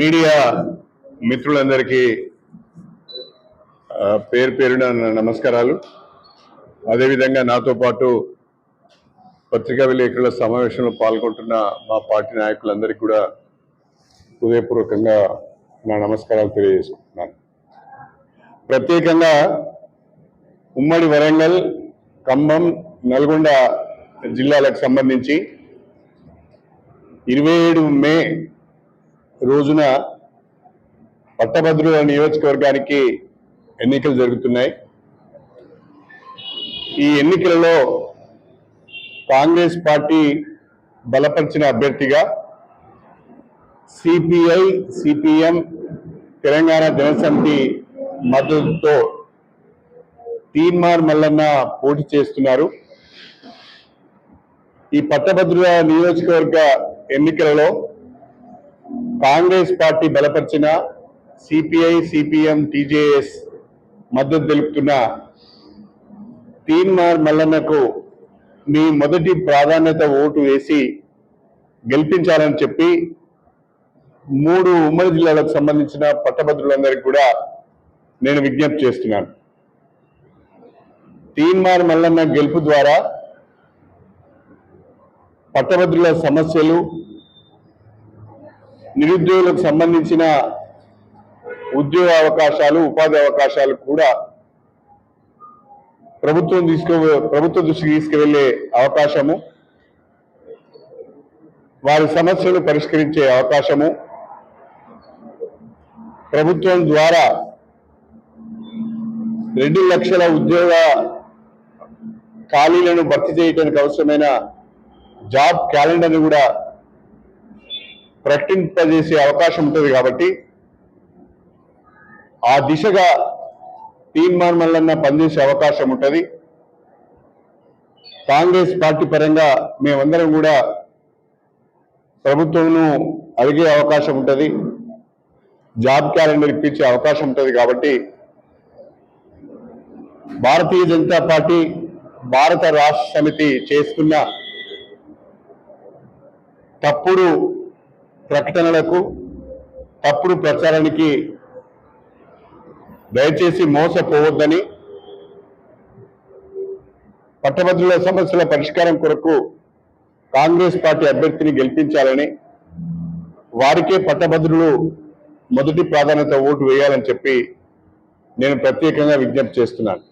Media మిత్రులందరికీ పేరు పేరున నమస్కారాలు. అదేవిధంగా నాతో పాటు పత్రికా విలేకరుల సమావేశంలో పాల్గొంటున్న మా పార్టీ నాయకులందరికీ కూడా హృదయపూర్వకంగా నా నమస్కారాలు తెలియజేసుకుంటున్నాను. ప్రత్యేకంగా ఉమ్మడి వరంగల్ ఖమ్మం నల్గొండ జిల్లాలకు సంబంధించి ఇరవై ఏడు మే రోజున పట్టభద్రుల నియోజకవర్గానికి ఎన్నికలు జరుగుతున్నాయి. ఈ ఎన్నికలలో కాంగ్రెస్ పార్టీ బలపరిచిన అభ్యర్థిగా సిపిఐ సిపిఎం తెలంగాణ జనసమితి మద్దతుతో తీన్మార్ మల్లన్న పోటీ చేస్తున్నారు. ఈ పట్టభద్రుల నియోజకవర్గ ఎన్నికలలో కాంగ్రెస్ పార్టీ బలపరిచిన సిపిఐ సిపిఎం టీజేఎస్ మద్దతు తెలుపుతున్న తీన్మార్ మల్లన్నకు మీ మొదటి ప్రాధాన్యత ఓటు వేసి గెలిపించాలని చెప్పి మూడు ఉమ్మడి జిల్లాలకు సంబంధించిన పట్టభద్రులందరికీ కూడా నేను విజ్ఞప్తి చేస్తున్నాను. తీన్మార్ మల్లన్న గెలుపు ద్వారా పట్టభద్రుల సమస్యలు నిరుద్యోగులకు సంబంధించిన ఉద్యోగ అవకాశాలు ఉపాధి అవకాశాలు కూడా ప్రభుత్వం తీసుకో ప్రభుత్వ దృష్టికి తీసుకువెళ్ళే అవకాశము వారి సమస్యలు పరిష్కరించే అవకాశము ప్రభుత్వం ద్వారా రెండు లక్షల ఉద్యోగ ఖాళీలను భర్తీ చేయడానికి అవసరమైన జాబ్ క్యాలెండర్ని కూడా ప్రకటింపజేసే అవకాశం ఉంటుంది కాబట్టి ఆ దిశగా తీర్మాన్ మల్లన్న పనిచేసే అవకాశం ఉంటుంది. కాంగ్రెస్ పార్టీ పరంగా మేమందరం కూడా ప్రభుత్వంను అడిగే అవకాశం ఉంటుంది. జాబ్ క్యాలెండర్ ఇప్పించే అవకాశం ఉంటుంది కాబట్టి భారతీయ జనతా పార్టీ భారత రాష్ట్ర సమితి చేస్తున్న తప్పుడు ప్రకటనలకు తప్పుడు ప్రచారానికి దయచేసి మోసపోవద్దని పట్టభద్రుల సమస్యల పరిష్కారం కొరకు కాంగ్రెస్ పార్టీ అభ్యర్థిని గెలిపించాలని వారికే పట్టభద్రులు మొదటి ప్రాధాన్యత ఓటు వేయాలని చెప్పి నేను ప్రత్యేకంగా విజ్ఞప్తి చేస్తున్నాను.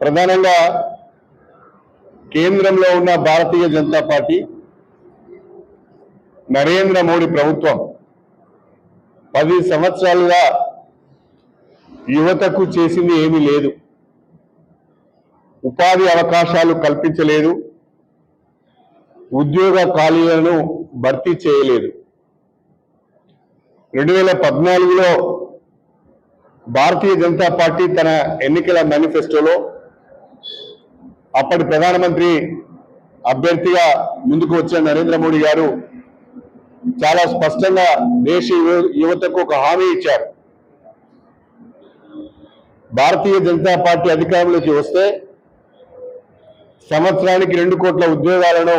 ప్రధానంగా కేంద్రంలో ఉన్న భారతీయ జనతా పార్టీ నరేంద్ర మోడీ ప్రభుత్వం పది సంవత్సరాలుగా యువతకు చేసింది ఏమీ లేదు. ఉపాధి అవకాశాలు కల్పించలేదు. ఉద్యోగ ఖాళీలను భర్తీ చేయలేదు. రెండు వేల పద్నాలుగులో భారతీయ జనతా పార్టీ తన ఎన్నికల మేనిఫెస్టోలో అప్పటి ప్రధానమంత్రి అభ్యర్థిగా ముందుకు వచ్చిన నరేంద్ర మోడీ గారు చాలా స్పష్టంగా దేశ యువ- యువతకు ఒక హామీ ఇచ్చారు. భారతీయ జనతా పార్టీ అధికారంలోకి వస్తే సంవత్సరానికి రెండు కోట్ల ఉద్యోగాలను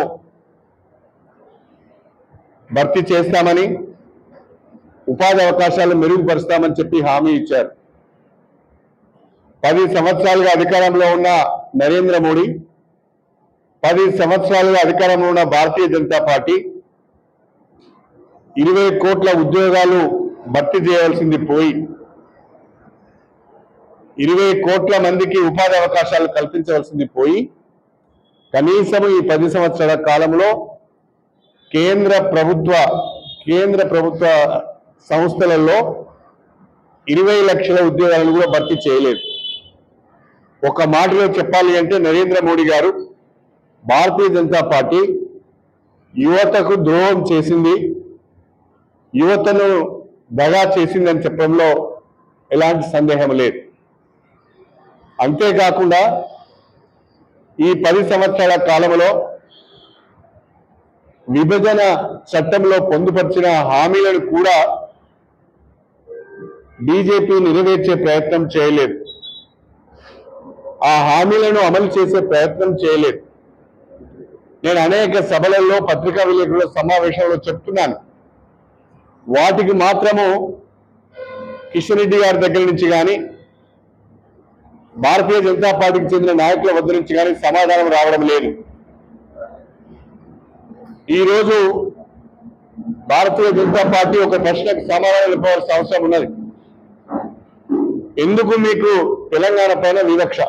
భర్తీ చేస్తామని ఉపాధి అవకాశాలు మెరుగుపరుస్తామని చెప్పి హామీ ఇచ్చారు. పది సంవత్సరాలుగా అధికారంలో ఉన్న నరేంద్ర మోడీ పది సంవత్సరాలుగా అధికారంలో ఉన్న భారతీయ జనతా పార్టీ ఇరవై కోట్ల ఉద్యోగాలు భర్తీ చేయాల్సింది పోయి ఇరవై కోట్ల మందికి ఉపాధి అవకాశాలు కల్పించవలసింది పోయి కనీసం ఈ పది సంవత్సరాల కాలంలో కేంద్ర ప్రభుత్వ కేంద్ర ప్రభుత్వ సంస్థలలో ఇరవై లక్షల ఉద్యోగాలను కూడా భర్తీ చేయలేదు. ఒక మాటలో చెప్పాలి అంటే నరేంద్ర మోడీ గారు భారతీయ జనతా పార్టీ యువతకు ద్రోహం చేసింది యువతను దగా చేసిందని చెప్పడంలో ఎలాంటి సందేహం లేదు. అంతేకాకుండా ఈ పది సంవత్సరాల కాలంలో విభజన చట్టంలో పొందుపరిచిన హామీలను కూడా బీజేపీ నెరవేర్చే ప్రయత్నం చేయలేదు. ఆ హామీలను అమలు చేసే ప్రయత్నం చేయలేదు. నేను అనేక సభలలో పత్రికా విలేకరుల సమావేశంలో చెప్తున్నాను. వాటికి మాత్రము కిషన్ రెడ్డి గారి దగ్గర నుంచి కానీ భారతీయ జనతా పార్టీకి చెందిన నాయకుల వద్ద నుంచి కానీ సమాధానం రావడం లేదు. ఈరోజు భారతీయ జనతా పార్టీ ఒక ప్రశ్నకు సమాధానం ఇవ్వవలసిన అవసరం ఉన్నది. ఎందుకు మీకు తెలంగాణ పైన వివక్ష?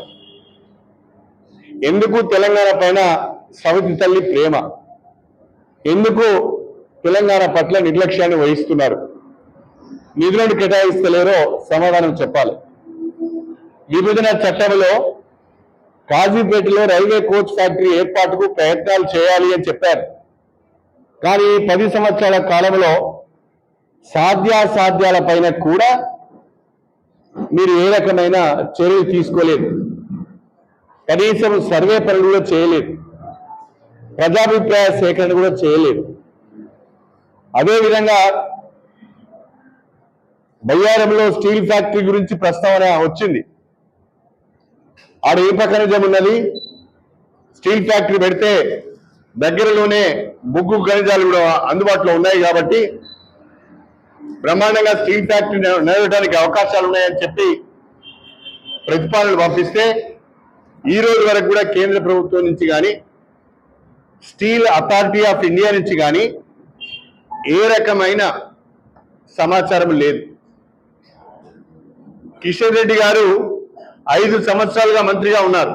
ఎందుకు తెలంగాణ పైన సవితి తల్లి ప్రేమ? ఎందుకు తెలంగాణ పట్ల నిర్లక్ష్యాన్ని వహిస్తున్నారు? నిధులను కేటాయిస్తలేరో సమాధానం చెప్పాలి. విభజన చట్టంలో కాజీపేటలో రైల్వే కోచ్ ఫ్యాక్టరీ ఏర్పాటుకు ప్రయత్నాలు చేయాలి అని చెప్పారు. కానీ పది సంవత్సరాల కాలంలో సాధ్యాసాధ్యాల పైన కూడా మీరు ఏ రకమైన చర్యలు తీసుకోలేదు. కనీసం సర్వే పనులు కూడా చేయలేదు. ప్రజాభిప్రాయ సేకరణ కూడా చేయలేదు. అదేవిధంగా బయ్యారంలో స్టీల్ ఫ్యాక్టరీ గురించి ప్రస్తావన వచ్చింది. ఆడ ఏ ఖనిజం ఉన్నది? స్టీల్ ఫ్యాక్టరీ పెడితే దగ్గరలోనే బొగ్గు ఖనిజాలు కూడా అందుబాటులో ఉన్నాయి కాబట్టి బ్రహ్మాండంగా స్టీల్ ఫ్యాక్టరీ నడవడానికి అవకాశాలు ఉన్నాయని చెప్పి ప్రతిపాదనలు పంపిస్తే ఈ రోజు వరకు కూడా కేంద్ర ప్రభుత్వం నుంచి కానీ స్టీల్ అథారిటీ ఆఫ్ ఇండియా నుంచి కానీ ఏ రకమైన సమాచారం లేదు. కిషన్ రెడ్డి గారు ఐదు సంవత్సరాలుగా మంత్రిగా ఉన్నారు.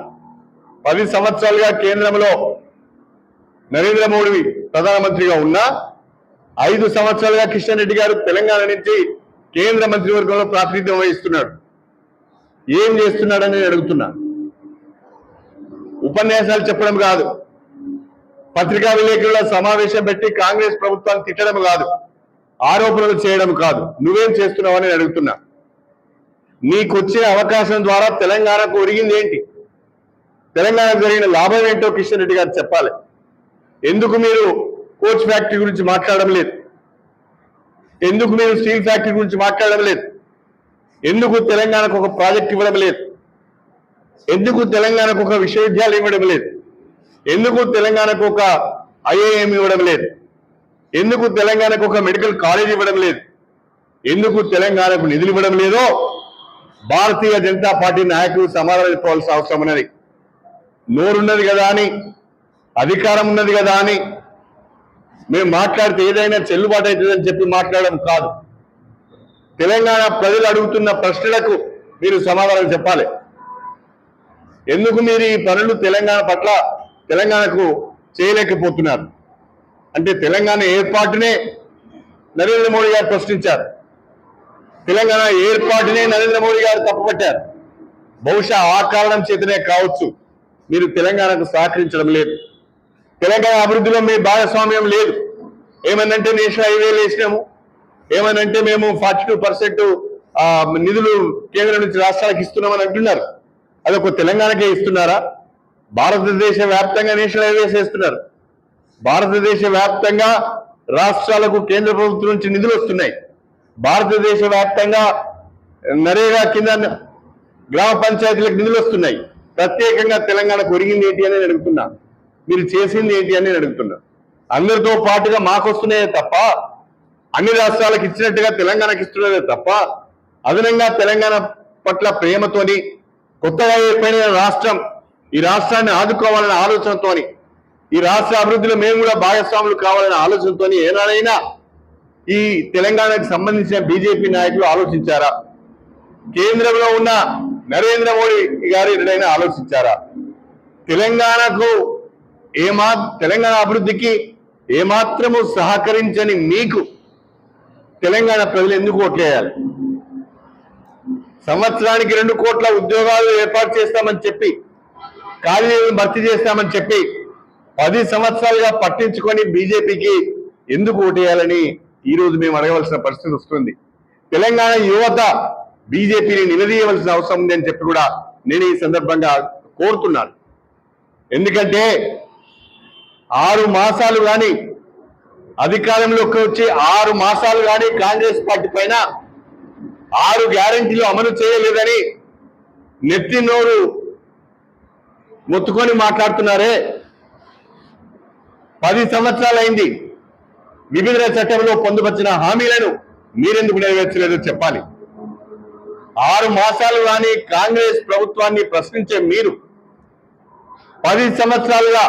పది సంవత్సరాలుగా కేంద్రంలో నరేంద్ర మోడీ ప్రధానమంత్రిగా ఉన్నా ఐదు సంవత్సరాలుగా కిషన్ రెడ్డి గారు తెలంగాణ నుంచి కేంద్ర మంత్రివర్గంలో ప్రాతినిధ్యం వహిస్తున్నాడు. ఏం చేస్తున్నాడని నేను ఉపన్యాసాలు చెప్పడం కాదు. పత్రికా విలేకరుల సమావేశం పెట్టి కాంగ్రెస్ ప్రభుత్వాన్ని తిట్టడం కాదు. ఆరోపణలు చేయడం కాదు. నువ్వేం చేస్తున్నావని అడుగుతున్నా. నీకొచ్చే అవకాశం ద్వారా తెలంగాణకు ఒరిగింది ఏంటి? తెలంగాణకు జరిగిన లాభం ఏంటో కిషన్ రెడ్డి గారు చెప్పాలి. ఎందుకు మీరు కోచ్ ఫ్యాక్టరీ గురించి మాట్లాడడం లేదు? ఎందుకు మీరు స్టీల్ ఫ్యాక్టరీ గురించి మాట్లాడడం లేదు? ఎందుకు తెలంగాణకు ఒక ప్రాజెక్ట్ ఇవ్వడం లేదు? ఎందుకు తెలంగాణకు ఒక విశ్వవిద్యాలయం ఇవ్వడం లేదు? ఎందుకు తెలంగాణకు ఒక ఐఏఎం ఇవ్వడం లేదు? ఎందుకు తెలంగాణకు ఒక మెడికల్ కాలేజ్ ఇవ్వడం లేదు? ఎందుకు తెలంగాణకు నిధులు ఇవ్వడం లేదో భారతీయ జనతా పార్టీ నాయకులు సమాధానం చెప్పవలసిన అవసరం ఉన్నది. నోరున్నది కదా అని అధికారం ఉన్నది కదా అని మేము మాట్లాడితే ఏదైనా చెల్లుబాటు అవుతుందని చెప్పి మాట్లాడడం కాదు. తెలంగాణ ప్రజలు అడుగుతున్న ప్రశ్నలకు మీరు సమాధానం చెప్పాలి. ఎందుకు మీరు ఈ పనులు తెలంగాణ పట్ల తెలంగాణకు చేయలేకపోతున్నారు? అంటే తెలంగాణ ఏర్పాటునే నరేంద్ర మోడీ గారు ప్రశ్నించారు. తెలంగాణ ఏర్పాటునే నరేంద్ర మోడీ గారు తప్పుపట్టారు. బహుశా ఆ కారణం చేతనే కావచ్చు. మీరు తెలంగాణకు సహకరించడం లేదు. తెలంగాణ అభివృద్ధిలో మీ భాగస్వామ్యం లేదు. ఏమనంటే నేషనల్ హైవేలు వేసినాము. ఏమనంటే మేము ఫార్టీ టూ పర్సెంట్ నిధులు కేంద్రం నుంచి రాష్ట్రాలకు ఇస్తున్నామని అంటున్నారు. అదొక తెలంగాణకే ఇస్తున్నారా? భారతదేశ వ్యాప్తంగా నేషనల్ హైవేస్ వేస్తున్నారు. భారతదేశ వ్యాప్తంగా రాష్ట్రాలకు కేంద్ర ప్రభుత్వం నుంచి నిధులు వస్తున్నాయి. భారతదేశ వ్యాప్తంగా నరేగా కింద గ్రామ పంచాయతీలకు నిధులు వస్తున్నాయి. ప్రత్యేకంగా తెలంగాణకు ఒరిగింది ఏంటి అని అడుగుతున్నా. మీరు చేసింది ఏంటి అని అడుగుతున్నా. అందరితో పాటుగా మాకు వస్తున్నాయే తప్ప అన్ని రాష్ట్రాలకు ఇచ్చినట్టుగా తెలంగాణకి ఇస్తున్నదే తప్ప అదనంగా తెలంగాణ పట్ల ప్రేమతోని కొత్తగా ఏర్పడిన రాష్ట్రం ఈ రాష్ట్రాన్ని ఆదుకోవాలనే ఆలోచనతోని ఈ రాష్ట్ర అభివృద్ధిలో మేము కూడా భాగస్వాములు కావాలనే ఆలోచనతోని ఏనాడైనా ఈ తెలంగాణకు సంబంధించిన బీజేపీ నాయకులు ఆలోచించారా? కేంద్రంలో ఉన్న నరేంద్ర మోడీ గారు ఎన్నడైనా ఆలోచించారా? తెలంగాణకు ఏమా తెలంగాణ అభివృద్ధికి ఏమాత్రము సహకరించని మీకు తెలంగాణ ప్రజలు ఎందుకు ఓట్లేయాలి? సంవత్సరానికి రెండు కోట్ల ఉద్యోగాలు ఏర్పాటు చేస్తామని చెప్పి ఖాళీలను భర్తీ చేస్తామని చెప్పి పది సంవత్సరాలుగా పట్టించుకొని బీజేపీకి ఎందుకు ఓటేయాలని ఈ రోజు మేము అడగవలసిన పరిస్థితి వస్తుంది. తెలంగాణ యువత బీజేపీని నిలదీయవలసిన అవసరం ఉంది అని చెప్పి కూడా నేను ఈ సందర్భంగా కోరుతున్నాను. ఎందుకంటే ఆరు మాసాలు కానీ అధికారంలోకి వచ్చి ఆరు మాసాలు కానీ కాంగ్రెస్ పార్టీ పైన ఆరు గ్యారంటీలు అమలు చేయలేదని నెత్తి నోరు మొత్తుకొని మాట్లాడుతున్నారే. పది సంవత్సరాలైంది విభజన చట్టంలో పొందుపరిచిన హామీలను మీరెందుకు నెరవేర్చలేదో చెప్పాలి. ఆరు మాసాలు కానీ కాంగ్రెస్ ప్రభుత్వాన్ని ప్రశ్నించే మీరు పది సంవత్సరాలుగా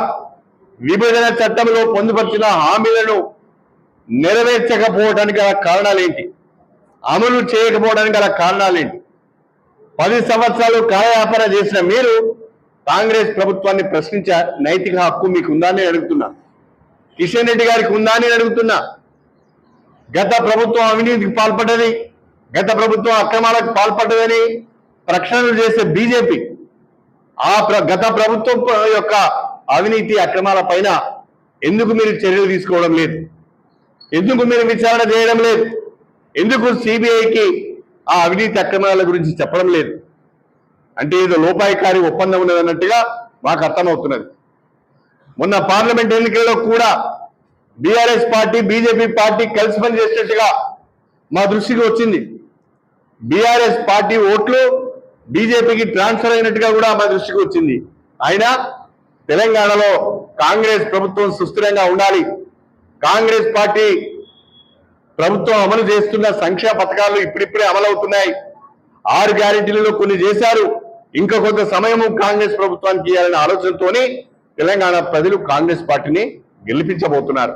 విభజన చట్టంలో పొందుపరిచిన హామీలను నెరవేర్చకపోవడానికి గల కారణాలేంటి? అమలు చేయకపోవడానికి గల కారణాలేంటి పది సంవత్సరాలు కాలయాపన చేసిన మీరు కాంగ్రెస్ ప్రభుత్వాన్ని ప్రశ్నించే నైతిక హక్కు మీకు ఉందా అని అడుగుతున్నా. కిషన్ రెడ్డి గారికి ఉందా అని అడుగుతున్నా. గత ప్రభుత్వం అవినీతికి పాల్పడ్డది గత ప్రభుత్వం అక్రమాలకు పాల్పడ్డదని ప్రక్షణలు చేసే బీజేపీ ఆ ప్ర- గత ప్రభుత్వం యొక్క అవినీతి అక్రమాల పైన ఎందుకు మీరు చర్యలు తీసుకోవడం లేదు? ఎందుకు మీరు విచారణ చేయడం లేదు? ఎందుకు సిబిఐకి ఆ అవినీతి అక్రమాల గురించి చెప్పడం లేదు? అంటే ఏదో లోపాయికారి ఒప్పందం ఉన్నదన్నట్టుగా మాకు అర్థమవుతున్నది. మొన్న పార్లమెంట్ ఎన్నికల్లో కూడా బీఆర్ఎస్ పార్టీ బీజేపీ పార్టీ కలిసి పనిచేసినట్టుగా మా దృష్టికి వచ్చింది. బీఆర్ఎస్ పార్టీ ఓట్లు బీజేపీకి ట్రాన్స్ఫర్ అయినట్టుగా కూడా మా దృష్టికి వచ్చింది. అయినా తెలంగాణలో కాంగ్రెస్ ప్రభుత్వం సుస్థిరంగా ఉండాలి. కాంగ్రెస్ పార్టీ ప్రభుత్వం అమలు చేస్తున్న సంక్షేమ పథకాలు ఇప్పుడిప్పుడే అమలవుతున్నాయి. ఆరు గ్యారెంటీలలో కొన్ని చేశారు. ఇంకా కొంత సమయము కాంగ్రెస్ ప్రభుత్వానికి ఇవ్వాలనే ఆలోచనతోనే తెలంగాణ ప్రజలు కాంగ్రెస్ పార్టీని గెలిపించబోతున్నారు.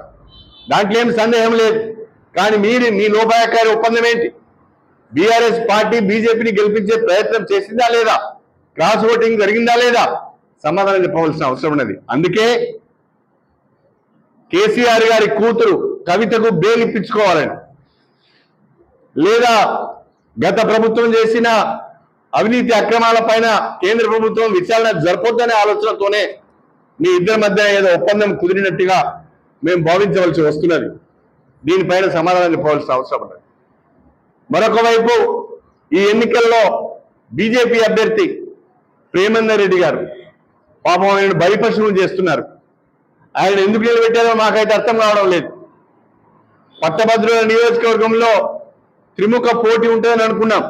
దాంట్లో ఏం సందేహం లేదు. కానీ మీరు మీ లోపాయకారి ఒప్పందం ఏంటి? బీఆర్ఎస్ పార్టీ బీజేపీని గెలిపించే ప్రయత్నం చేసిందా లేదా? క్రాస్ ఓటింగ్ జరిగిందా లేదా? సమాధానం చెప్పవలసిన అవసరం ఉన్నది. అందుకే కేసీఆర్ గారి కూతురు కవితకు బెయిల్ ఇప్పించుకోవాలని లేదా గత ప్రభుత్వం చేసిన అవినీతి అక్రమాల పైన కేంద్ర ప్రభుత్వం విచారణ జరపొద్దనే ఆలోచనతోనే మీ ఇద్దరి మధ్య ఏదో ఒప్పందం కుదిరినట్టుగా మేము భావించవలసి వస్తున్నది. దీనిపైన సమాధానం పోవాల్సిన అవసరం ఉన్నది. మరొక వైపు ఈ ఎన్నికల్లో బీజేపీ అభ్యర్థి ప్రేమేందర్ రెడ్డి గారు పాపం ఆయన బలిపశువులు చేస్తున్నారు. ఆయన ఎందుకు నిలబెట్టారో మాకైతే అర్థం కావడం లేదు. పట్టభద్రుల నియోజకవర్గంలో త్రిముఖ పోటీ ఉంటుందని అనుకున్నాం.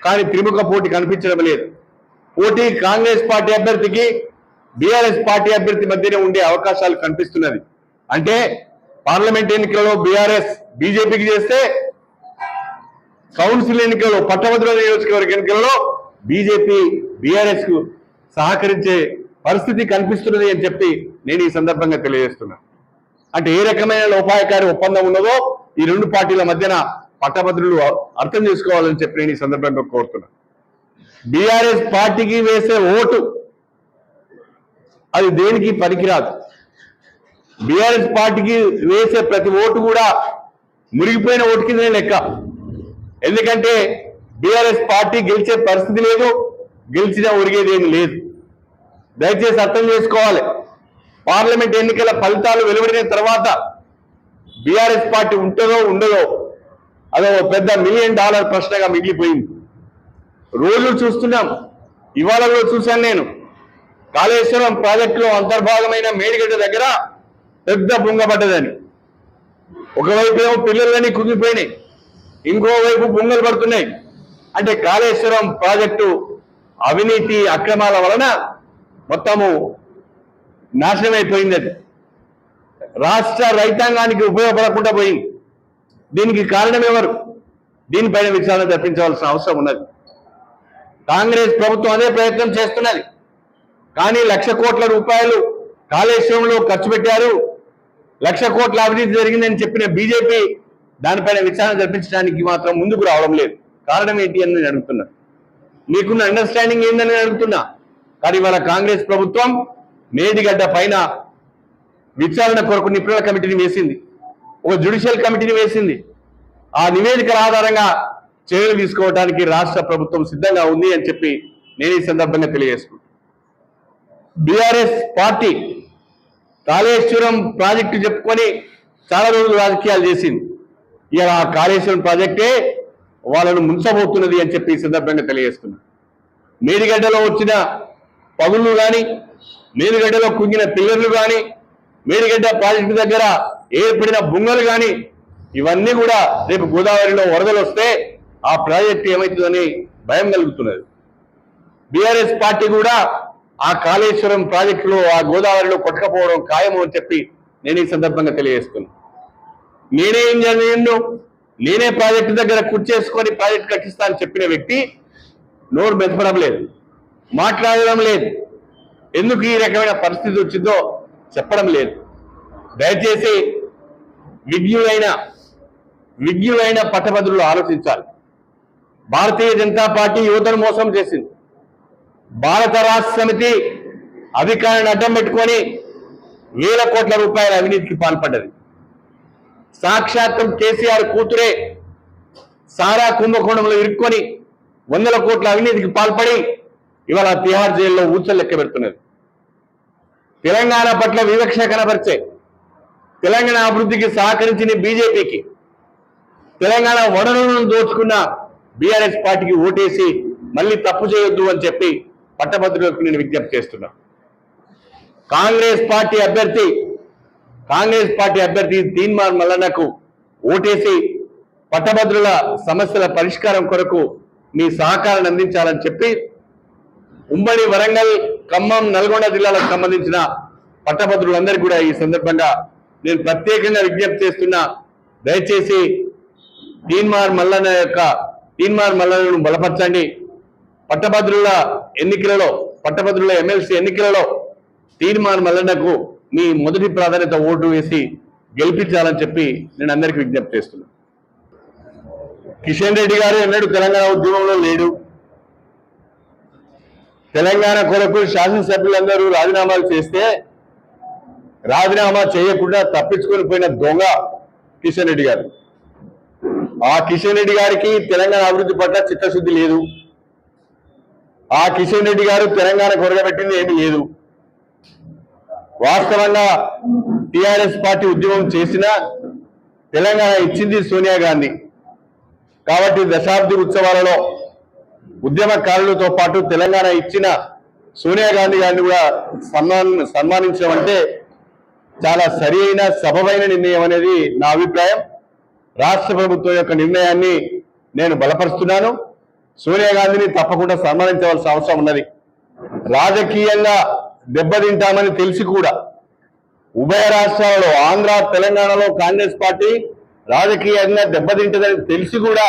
కానీ త్రిముఖ పోటీ కనిపించడం లేదు. పోటీ కాంగ్రెస్ పార్టీ అభ్యర్థికి బీఆర్ఎస్ పార్టీ అభ్యర్థి మధ్యనే ఉండే అవకాశాలు కనిపిస్తున్నది అంటే పార్లమెంట్ ఎన్నికలలో బీఆర్ఎస్ బీజేపీకి చేస్తే కౌన్సిల్ ఎన్నికల్లో పట్టభద్రుల నియోజకవర్గ ఎన్నికల్లో బీజేపీ బీఆర్ఎస్కు సహకరించే పరిస్థితి కనిపిస్తున్నది అని చెప్పి నేను ఈ సందర్భంగా తెలియజేస్తున్నాను. అంటే ఏ రకమైన లోపాయకారి ఒప్పందం ఉన్నదో ఈ రెండు పార్టీల మధ్యన పట్టభద్రులు అర్థం చేసుకోవాలని చెప్పి నేను ఈ సందర్భంగా కోరుతున్నా. బీఆర్ఎస్ పార్టీకి వేసే ఓటు అది దేనికి పనికిరాదు. బీఆర్ఎస్ పార్టీకి వేసే ప్రతి ఓటు కూడా మురిగిపోయిన ఓటు కిందనే లెక్క. ఎందుకంటే బీఆర్ఎస్ పార్టీ గెలిచే పరిస్థితి లేదు గెలిచినా ఒరిగేది ఏమి లేదు. దయచేసి అర్థం చేసుకోవాలి. పార్లమెంట్ ఎన్నికల ఫలితాలు వెలువడిన తర్వాత బీఆర్ఎస్ పార్టీ ఉంటుందో ఉండదో అదో పెద్ద మిలియన్ డాలర్ ప్రశ్నగా మిగిలిపోయింది. రోజు చూస్తున్నాం. ఇవాళ కూడా చూశాను నేను. కాళేశ్వరం ప్రాజెక్టులో అంతర్భాగమైన మేడిగడ్డ దగ్గర పెద్ద బుంగపడ్డదని ఒకవైపు ఏమో పిల్లలని కుంగిపోయినాయి. ఇంకోవైపు బుంగలు పడుతున్నాయి. అంటే కాళేశ్వరం ప్రాజెక్టు అవినీతి అక్రమాల వలన మొత్తము నాశనం అయిపోయింది అది. రాష్ట్ర రైతాంగానికి ఉపయోగపడకుండా పోయింది. దీనికి కారణం ఎవరు? దీనిపైన విచారణ జరిపించవలసిన అవసరం ఉన్నది. కాంగ్రెస్ ప్రభుత్వం అదే ప్రయత్నం చేస్తున్నది. కానీ లక్ష కోట్ల రూపాయలు కాళేశ్వరంలో ఖర్చు పెట్టారు. లక్ష కోట్ల అభివృద్ధి జరిగిందని చెప్పిన బీజేపీ దానిపైన విచారణ జరిపించడానికి మాత్రం ముందుకు రావడం లేదు. కారణం ఏంటి అని నేను అడుగుతున్నా. మీకున్న అండర్స్టాండింగ్ ఏందని నేను అడుగుతున్నా. కానీ ఇవాళ కాంగ్రెస్ ప్రభుత్వం మేడిగడ్డ పైన విచారణ కొరకు నిపుణుల కమిటీని వేసింది. ఒక జ్యుడిషియల్ కమిటీని వేసింది. ఆ నివేదికల ఆధారంగా చర్యలు తీసుకోవడానికి రాష్ట్ర ప్రభుత్వం సిద్ధంగా ఉంది అని చెప్పి నేను ఈ సందర్భంగా తెలియజేసుకుంటున్నాను బీఆర్ఎస్ పార్టీ కాళేశ్వరం ప్రాజెక్టు చెప్పుకొని చాలా రోజులు రాజకీయాలు చేసింది. ఇలా ఆ కాళేశ్వరం ప్రాజెక్టే వాళ్ళను ముంచబోతున్నది అని చెప్పి ఈ సందర్భంగా తెలియజేస్తున్నాను మేడిగడ్డలో వచ్చిన పగుళ్ళు కానీ మేలుగడ్డలో కుంగిన పిల్లర్లు కానీ మేడిగడ్డ ప్రాజెక్టు దగ్గర ఏర్పడిన బుంగలు కానీ ఇవన్నీ కూడా రేపు గోదావరిలో వరదలు వస్తే ఆ ప్రాజెక్టు ఏమవుతుందని భయం కలుగుతున్నది. బీఆర్ఎస్ పార్టీ కూడా ఆ కాళేశ్వరం ప్రాజెక్టులో ఆ గోదావరిలో కొట్టకపోవడం ఖాయము అని చెప్పి నేను ఈ సందర్భంగా తెలియజేస్తున్నాను నేనే ఇంజనీర్ను నేనే ప్రాజెక్టు దగ్గర కుర్చేసుకొని ప్రాజెక్ట్ కట్టిస్తా అని చెప్పిన వ్యక్తి నోరు బెదపడం లేదు మాట్లాడడం లేదు. ఎందుకు ఈ రకమైన పరిస్థితి వచ్చిందో చెప్పడం లేదు. దయచేసి విజ్ఞులైన విజ్ఞులైన పట్టభద్రులు ఆలోచించాలి. భారతీయ జనతా పార్టీ యువతను మోసం చేసింది. భారత రాష్ట్ర సమితి అధికారాన్ని అడ్డం పెట్టుకొని వేల కోట్ల రూపాయల అవినీతికి పాల్పడ్డది. సాక్షాత్తం కేసీఆర్ కూతురే సారా కుంభకోణంలో ఇరుక్కొని వందల కోట్ల అవినీతికి పాల్పడి ఇవాళ తిహార్ జైల్లో ఊచలు లెక్క పెడుతున్నది. తెలంగాణ పట్ల వివక్ష కనబరిచే తెలంగాణ అభివృద్ధికి సహకరించిన బీజేపీకి తెలంగాణ వనరులను దోచుకున్న బీఆర్ఎస్ పార్టీకి ఓటేసి మళ్ళీ తప్పు చేయొద్దు అని చెప్పి పట్టభద్రులకు నేను విజ్ఞప్తి చేస్తున్నా. కాంగ్రెస్ పార్టీ అభ్యర్థి కాంగ్రెస్ పార్టీ అభ్యర్థి తీన్మార్ మల్లన్నకు ఓటేసి పట్టభద్రుల సమస్యల పరిష్కారం కొరకు మీ సహకారాన్ని అందించాలని చెప్పి ఉమ్మడి వరంగల్ ఖమ్మం నల్గొండ జిల్లాలకు సంబంధించిన పట్టభద్రులందరికీ కూడా ఈ సందర్భంగా నేను ప్రత్యేకంగా విజ్ఞప్తి చేస్తున్నా. దయచేసి తీన్మార్ మల్లన్న యొక్క తీన్మార్ మల్లన్నను బలపరచండి. పట్టభద్రుల ఎన్నికలలో పట్టభద్రుల ఎమ్మెల్సీ ఎన్నికలలో తీర్మాన్ మల్లన్నకు మీ మొదటి ప్రాధాన్యత ఓటు వేసి గెలిపించాలని చెప్పి నేను అందరికీ విజ్ఞప్తి చేస్తున్నాను కిషన్ రెడ్డి గారు ఎన్నడూ తెలంగాణ ఉద్యమంలో లేడు. తెలంగాణ కొరకు శాసనసభ్యులందరూ రాజీనామాలు చేస్తే రాజీనామా చేయకుండా తప్పించుకొని పోయిన దొంగ కిషన్ రెడ్డి గారు. ఆ కిషన్ రెడ్డి గారికి తెలంగాణ అభివృద్ధి పట్ల చిత్తశుద్ధి లేదు. ఆ కిషన్ రెడ్డి గారు తెలంగాణ కొరగబెట్టింది ఏమీ లేదు. వాస్తవంగా టిఆర్ఎస్ పార్టీ ఉద్యమం చేసినా తెలంగాణ ఇచ్చింది సోనియా గాంధీ. కాబట్టి దశాబ్ది ఉత్సవాలలో ఉద్యమకారులతో పాటు తెలంగాణ ఇచ్చిన సోనియా గాంధీ గారిని కూడా సన్మాన సన్మానించడం అంటే చాలా సరి అయిన సబబైన నిర్ణయం అనేది నా అభిప్రాయం. రాష్ట్ర ప్రభుత్వం యొక్క నిర్ణయాన్ని నేను బలపరుస్తున్నాను. సోనియా గాంధీని తప్పకుండా సన్మానించవలసిన అవసరం ఉన్నది. రాజకీయంగా దెబ్బతింటామని తెలిసి కూడా ఉభయ రాష్ట్రాలలో ఆంధ్ర తెలంగాణలో కాంగ్రెస్ పార్టీ రాజకీయంగా దెబ్బతింటదని తెలిసి కూడా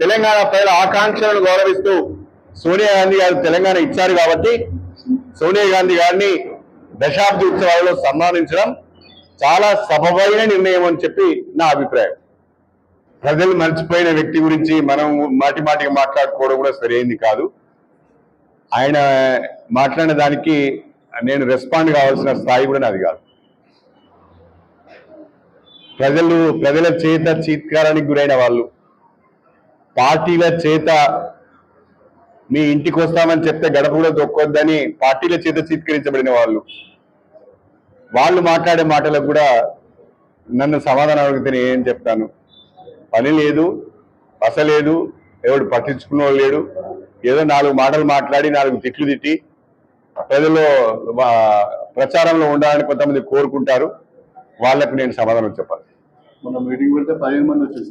తెలంగాణ ప్రజల ఆకాంక్షలను గౌరవిస్తూ సోనియా గాంధీ గారు తెలంగాణ ఇచ్చారు కాబట్టి సోనియా గాంధీ గారిని దశాబ్ది ఉత్సవాలలో సన్మానించడం చాలా సబబైన నిర్ణయం అని చెప్పి నా అభిప్రాయం. ప్రజలు మర్చిపోయిన వ్యక్తి గురించి మనం మాటి మాటికి మాట్లాడుకోవడం కూడా సరైంది కాదు. ఆయన మాట్లాడిన దానికి నేను రెస్పాండ్ కావాల్సిన స్థాయి కూడా నాది కాదు. ప్రజలు ప్రజల చేత చీత్కారానికి గురైన వాళ్ళు. పార్టీల చేత మీ ఇంటికి వస్తామని చెప్తే గడప కూడా దొక్కొద్దని పార్టీల చేత చీత్కరించబడిన వాళ్ళు. వాళ్ళు మాట్లాడే మాటలకు కూడా నన్ను సమాధానం అడిగితే నేను ఏం చెప్తాను. పని లేదు అసలేదు ఎవడు పట్టించుకున్నవాడు లేడు. ఏదో నాలుగు మాటలు మాట్లాడి నాలుగు తిట్లు తిట్టి ప్రజల్లో ప్రచారంలో ఉండాలని కొంతమంది కోరుకుంటారు. వాళ్ళకు నేను సమాధానం చెప్పాలి. మొన్న మీటింగ్ పెడితే పదిహేను మంది వచ్చేసి